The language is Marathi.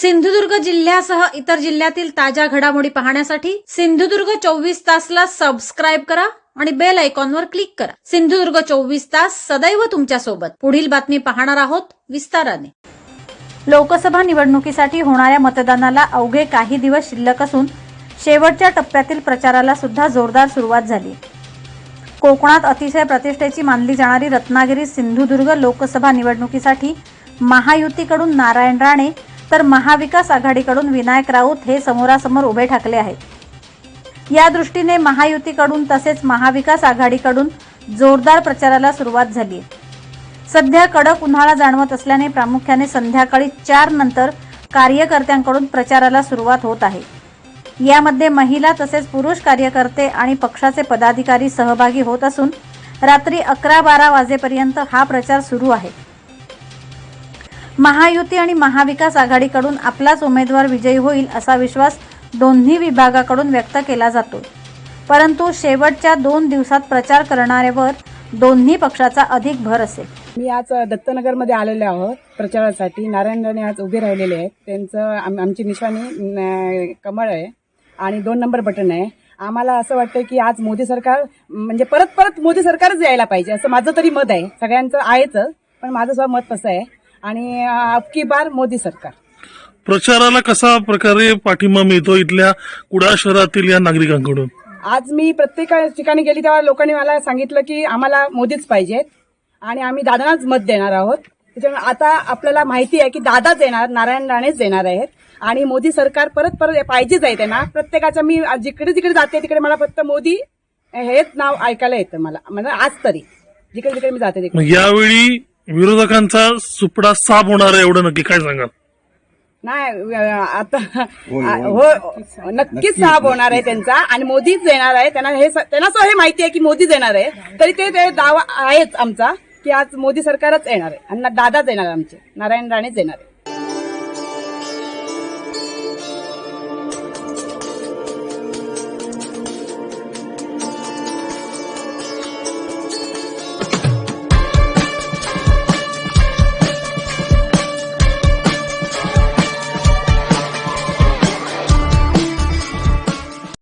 सिंधुदुर्ग जिल्ह्यासह इतर जिल्ह्यातील ताज्या घडामोडी पाहण्यासाठी सिंधुदुर्ग चोवीस तासला सबस्क्राईब करा आणि बेल आयकॉनवर क्लिक करा. सिंधुदुर्ग चोवीस तास सदैव तुमच्यासोबत पुढील बातमी पाहणार आहोत विस्ताराने. लोकसभा निवडणुकीसाठी होणाऱ्या मतदानाला अवघे काही दिवस शिल्लक असून शेवटच्या टप्प्यातील प्रचाराला सुद्धा जोरदार सुरुवात झाली. कोकणात अतिशय प्रतिष्ठेची मानली जाणारी रत्नागिरी सिंधुदुर्ग लोकसभा निवडणुकीसाठी महायुतीकडून नारायण राणे तर महाविकास आघाडीकडून विनायक राऊत हे समोरासमोर उभे ठाकले आहेत. या दृष्टीने महायुतीकडून तसेच महाविकास आघाडीकडून जोरदार प्रचाराला सुरुवात झाली सध्या कडक उन्हाळा जाणवत असल्याने प्रामुख्याने संध्याकाळी चार नंतर कार्यकर्त्यांकडून प्रचाराला सुरुवात होत आहे. यामध्ये महिला तसेच पुरुष कार्यकर्ते आणि पक्षाचे पदाधिकारी सहभागी होत असून रात्री अकरा बारा वाजेपर्यंत हा प्रचार सुरू आहे. महायुती आणि महाविकास आघाडीकडून आपलाच उमेदवार विजयी होईल असा विश्वास दोन्ही विभागाकडून व्यक्त केला जातो परंतु शेवटच्या दोन दिवसात प्रचार करणाऱ्यावर दोन्ही पक्षाचा अधिक भर असेल. मी आज दत्तनगरमध्ये आलेले आहोत प्रचारासाठी. नारायण राणे आज उभे राहिलेले आहेत. त्यांचं आम- आमची निशाणी कमळ आहे आणि दोन नंबर बटन आहे. आम्हाला असं वाटतं की आज मोदी सरकार म्हणजे परत परत मोदी सरकारच यायला पाहिजे असं माझं तरी मत आहे. सगळ्यांचं आहेच पण माझं सुद्धा मत कसं आहे. आणि अबकी बार मोदी सरकार. प्रचाराला कसा प्रकारे पाठिंबा मिळतो इथल्या कुडाळ शहरातील या नागरिकांकडून? आज मी प्रत्येक ठिकाणी गेली तेव्हा लोकांनी मला सांगितलं की आम्हाला मोदीच पाहिजेत आणि आम्ही दादांनाच मत देणार आहोत. त्याच्यामुळे आता आपल्याला माहिती आहे की दादाच येणार नारायण राणेच येणार आहेत आणि मोदी सरकार परत परत पाहिजेच आहे त्यांना. प्रत्येकाच्या मी जिकडे जिकडे जाते तिकडे मला फक्त मोदी हेच नाव ऐकायला येतं मला म्हणजे आज तरी. जिकडे जिकडे मी जाते तिकडे. यावेळी विरोधकांचा सुपडा साफ होणार आहे एवढं नक्की काय सांगाल? नाही आता हो नक्कीच साहेब होणार आहे त्यांचा आणि मोदीच येणार आहे. त्यांना हे त्यांना हे माहिती आहे की मोदीच येणार आहे. तरी ते ते दावा आहेच आमचा की आज मोदी सरकारच येणार आहे. आणि दादाच येणार आहे आमचे. नारायण राणेच येणार आहे.